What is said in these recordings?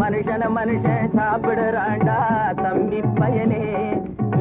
மனுஷன மனுஷன் சாப்பிடுறாண்டா தம்பி பயனே.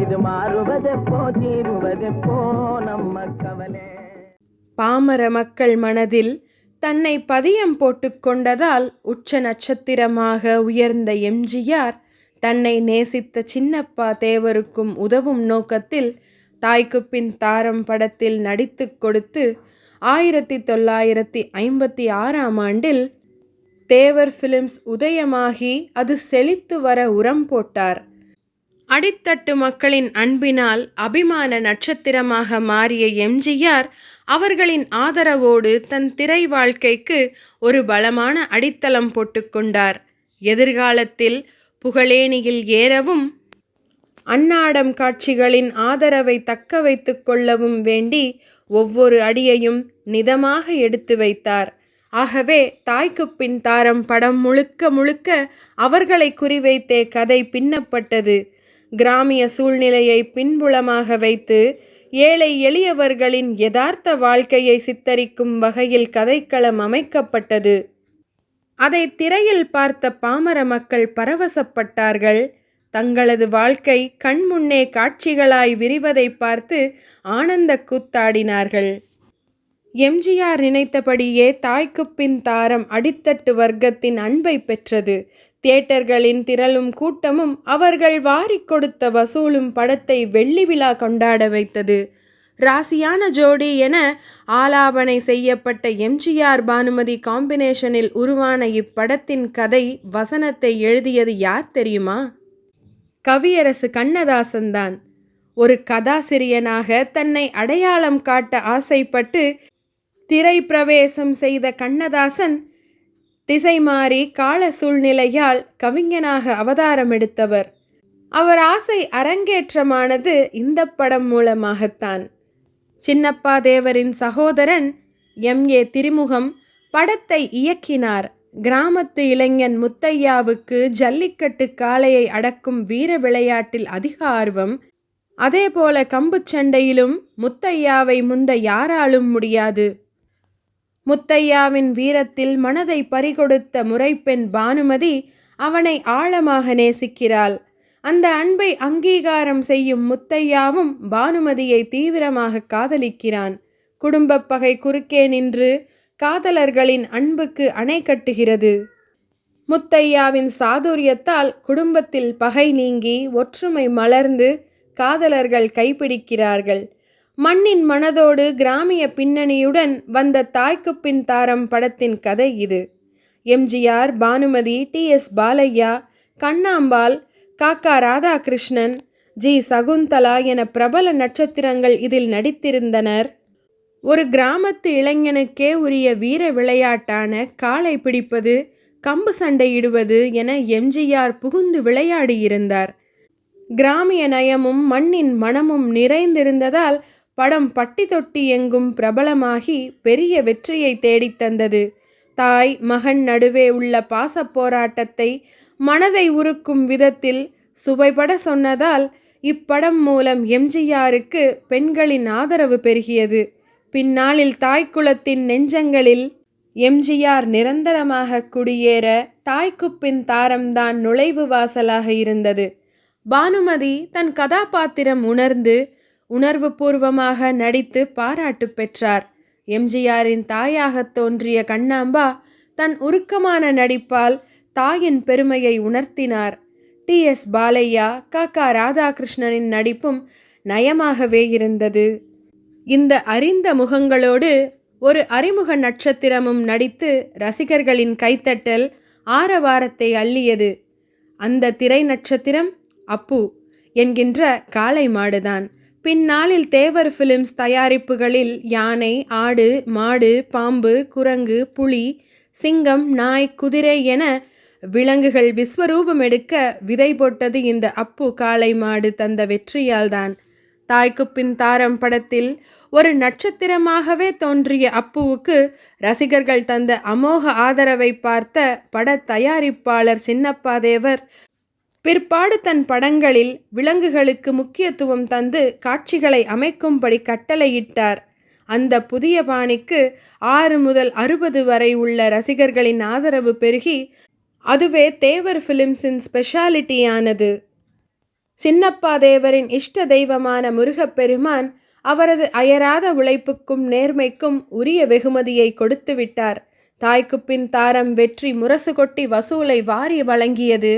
இது மாறுவதெப்போ தீருவதெப்போ நம்ம கவலை. பாமர மக்கள் மனதில் தன்னை பதியம் போட்டுக்கொண்டதால் உச்ச நட்சத்திரமாக உயர்ந்த எம்ஜிஆர் தன்னை நேசித்த சின்னப்பா தேவருக்கும் உதவும் நோக்கத்தில் தாய்க்கு பின் தாரம் படத்தில் நடித்துக் கொடுத்து ஆயிரத்தி தொள்ளாயிரத்தி ஐம்பத்தி ஆறாம் ஆண்டில் தேவர் ஃபிலிம்ஸ் உதயமாகி அது செழித்து வர உரம் போட்டார். அடித்தட்டு மக்களின் அன்பினால் அபிமான நட்சத்திரமாக மாறிய எம்ஜிஆர் அவர்களின் ஆதரவோடு தன் திரை வாழ்க்கைக்கு ஒரு பலமான அடித்தளம் போட்டுக்கொண்டார் எதிர்காலத்தில் புகழேணியில் ஏறவும் அன்னாடம் காட்சிகளின் ஆதரவை தக்க வைத்து கொள்ளவும் வேண்டி ஒவ்வொரு அடியையும் நிதமாக எடுத்து வைத்தார். ஆகவே தாய்க்கு பின் தாரம் படம் முழுக்க முழுக்க அவர்களை குறிவைத்தே கதை பின்னப்பட்டது. கிராமிய சூழ்நிலையை பின்புலமாக வைத்து ஏழை எளியவர்களின் யதார்த்த வாழ்க்கையை சித்தரிக்கும் வகையில் கதைக்களம் அமைக்கப்பட்டது. அதை திரையில் பார்த்த பாமர மக்கள் பரவசப்பட்டார்கள். தங்களது வாழ்க்கை கண்முன்னே காட்சிகளாய் விரிவதை பார்த்து ஆனந்த கூத்தாடினார்கள். எம்ஜிஆர் நினைத்தபடியே தாய்க்கு பின் தாரம் அடித்தட்டு வர்க்கத்தின் அன்பை பெற்றது. தியேட்டர்களின் திரளும் கூட்டமும் அவர்கள் வாரிக் கொடுத்த வசூலும் படத்தை வெள்ளி விழா கொண்டாட வைத்தது. ராசியான ஜோடி என ஆலாபனை செய்யப்பட்ட எம்ஜிஆர் பானுமதி காம்பினேஷனில் உருவான இப்படத்தின் கதை வசனத்தை எழுதியது யார் தெரியுமா? கவியரசு கண்ணதாசன் தான். ஒரு கதாசிரியனாக தன்னை அடையாளம் காட்ட ஆசைப்பட்டு திரை பிரவேசம் செய்த கண்ணதாசன் திசை மாறி கால சூழ்நிலையால் கவிஞனாக அவதாரம் எடுத்தவர். அவர் ஆசை அரங்கேற்றமானது இந்த படம் மூலமாகத்தான். சின்னப்பா தேவரின் சகோதரன் எம். ஏ. திருமுகம் படத்தை இயக்கினார். கிராமத்து இளைஞன் முத்தையாவுக்கு ஜல்லிக்கட்டு காளையை அடக்கும் வீர விளையாட்டில் அதிக ஆர்வம். அதேபோல கம்புச் சண்டையிலும் முத்தையாவை முந்த யாராலும் முடியாது. முத்தையாவின் வீரத்தில் மனதை பறிகொடுத்த முறைப்பெண் பானுமதி அவனை ஆழமாக நேசிக்கிறாள். அந்த அன்பை அங்கீகாரம் செய்யும் முத்தையாவும் பானுமதியை தீவிரமாக காதலிக்கிறான். குடும்பப் பகை குறுக்கே நின்று காதலர்களின் அன்புக்கு அணை கட்டுகிறது. முத்தையாவின் சாதுரியத்தால் குடும்பத்தில் பகை நீங்கி ஒற்றுமை மலர்ந்து காதலர்கள் கைப்பிடிக்கிறார்கள். மண்ணின் மனதோடு கிராமிய பின்னணியுடன் வந்த தாய்க்கு பின் தாரம் படத்தின் கதை இது. MGR Bhanumathi T. S. Balaiah Kannambal Kakka Radhakrishnan G. Shakuntala என பிரபல நட்சத்திரங்கள் இதில் நடித்திருந்தனர். ஒரு கிராமத்து இளைஞனுக்கே உரிய வீர விளையாட்டான காளை பிடிப்பது கம்பு சண்டையிடுவது என எம்ஜிஆர் புகுந்து விளையாடியிருந்தார். கிராமிய நயமும் மண்ணின் மனமும் நிறைந்திருந்ததால் படம் பட்டி தொட்டி எங்கும் பிரபலமாகி பெரிய வெற்றியை தேடித் தந்தது. தாய் மகன் நடுவே உள்ள பாசப் போராட்டத்தை மனதை உருக்கும் விதத்தில் சுவைபட சொன்னதால் இப்படம் மூலம் எம்ஜிஆருக்கு பெண்களின் ஆதரவு பெருகியது. பின்னாளில் தாய்க்குலத்தின் நெஞ்சங்களில் எம்ஜிஆர் நிரந்தரமாக குடியேற தாய்க்குப்பின் தாரம்தான் நுழைவு வாசலாக இருந்தது. பானுமதி தன் கதாபாத்திரம் உணர்ந்து உணர்வு பூர்வமாக நடித்து பாராட்டு பெற்றார். எம்ஜிஆரின் தாயாகத் தோன்றிய கண்ணாம்பா தன் உருக்கமான நடிப்பால் தாயின் பெருமையை உணர்த்தினார். டி. எஸ். பாலையா காக்கா ராதாகிருஷ்ணனின் நடிப்பும் நயமாகவே இருந்தது. இந்த அறிந்த முகங்களோடு ஒரு அறிமுக நட்சத்திரமும் நடித்து ரசிகர்களின் கைத்தட்டல் ஆரவாரத்தை அள்ளியது. அந்த திரை நட்சத்திரம் அப்பு என்கின்ற காளை மாடுதான். பின்னாளில் தேவர் ஃபிலிம்ஸ் தயாரிப்புகளில் யானை ஆடு மாடு பாம்பு குரங்கு புலி சிங்கம் நாய் குதிரை என விலங்குகள் விஸ்வரூபம் எடுக்க விதை போட்டது இந்த அப்பு காளை மாடு தந்த வெற்றியால்தான். தாய்க்கு பின் தாரம் படத்தில் ஒரு நட்சத்திரமாகவே தோன்றிய அப்புவுக்கு ரசிகர்கள் தந்த அமோக ஆதரவை பார்த்த பட தயாரிப்பாளர் சின்னப்பா தேவர் பிற்பாடு தன் படங்களில் விலங்குகளுக்கு முக்கியத்துவம் தந்து காட்சிகளை அமைக்கும்படி கட்டளையிட்டார். அந்த புதிய பாணிக்கு ஆறு முதல் அறுபது வரை உள்ள ரசிகர்களின் ஆதரவு பெருகி அதுவே தேவர் ஃபிலிம்ஸின் ஸ்பெஷாலிட்டியானது. சின்னப்பா தேவரின் இஷ்ட தெய்வமான முருகப்பெருமான் அவரது அயராத உழைப்புக்கும் நேர்மைக்கும் உரிய வெகுமதியை கொடுத்து விட்டார் தாய்க்கு பின் தாரம் வெற்றி முரசு கொட்டி வசூலை வாரி வழங்கியது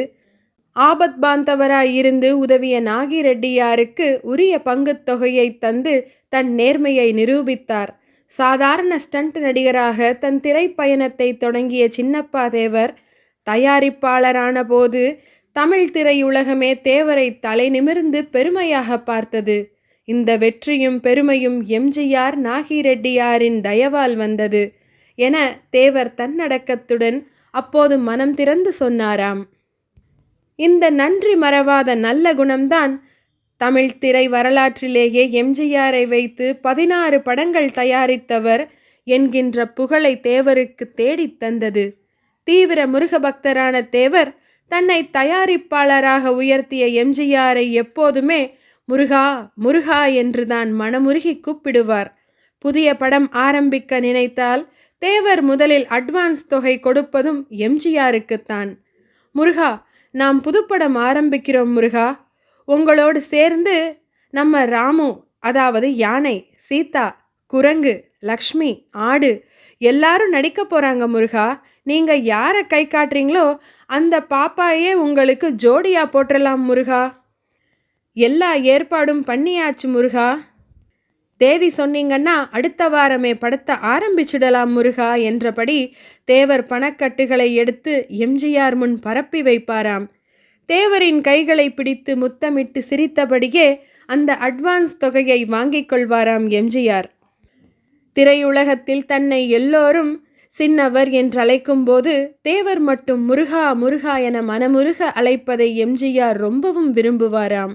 ஆபத் பாந்தவராயிருந்து உதவிய நாகிரெட்டியாருக்கு உரிய பங்குத் தொகையை தந்து தன் நேர்மையை நிரூபித்தார். சாதாரண ஸ்டண்ட் நடிகராக தன் திரைப்பயணத்தை தொடங்கிய சின்னப்பா தேவர் தயாரிப்பாளரான போது தமிழ் திரையுலகமே தேவரை தலை நிமிர்ந்து பெருமையாக பார்த்தது. இந்த வெற்றியும் பெருமையும் எம்ஜிஆர் நாகிரெட்டியாரின் தயவால் வந்தது என தேவர் தன்னடக்கத்துடன் அப்போது மனம் திறந்து சொன்னாராம். இந்த நன்றி மறவாத நல்ல குணம்தான். தமிழ் திரை வரலாற்றிலேயே எம்ஜிஆரை வைத்து பதினாறு படங்கள் தயாரித்தவர் என்கின்ற புகழை தேவருக்கு தேடித் தந்தது. தீவிர முருக பக்தரான தேவர் தன்னை தயாரிப்பாளராக உயர்த்திய எம்ஜிஆரை எப்போதுமே முருகா முருகா என்றுதான் மனமுருகி கூப்பிடுவார். புதிய படம் ஆரம்பிக்க நினைத்தால் தேவர் முதலில் அட்வான்ஸ் தொகை கொடுப்பதும் எம்ஜிஆருக்குத்தான். முருகா நாம் புதுப்படம் ஆரம்பிக்கிறோம் முருகா. உங்களோடு சேர்ந்து நம்ம ராமு அதாவது யானை சீதா குரங்கு லக்ஷ்மி ஆடு எல்லாரும் நடிக்க போகிறாங்க முருகா. நீங்கள் யாரை கை காட்டுறீங்களோ அந்த பாப்பாயே உங்களுக்கு ஜோடியாக போட்டுடலாம் முருகா. எல்லா ஏற்பாடும் பண்ணியாச்சு முருகா. தேதி சொன்னீங்கன்னா அடுத்த வாரமே படத்தை ஆரம்பிச்சிடலாம் முருகா என்றபடி தேவர் பணக்கட்டுகளை எடுத்து எம்ஜிஆர் முன் பரப்பி வைப்பாராம். தேவரின் கைகளை பிடித்து முத்தமிட்டு சிரித்தபடியே அந்த அட்வான்ஸ் தொகையை வாங்கிக் கொள்வாராம் எம்ஜிஆர். திரையுலகத்தில் தன்னை எல்லோரும் சின்னவர் என்றழைக்கும் போது தேவர் மட்டும் முருகா முருகா என மனமுருக அழைப்பதை எம்ஜிஆர் ரொம்பவும் விரும்புவாராம்.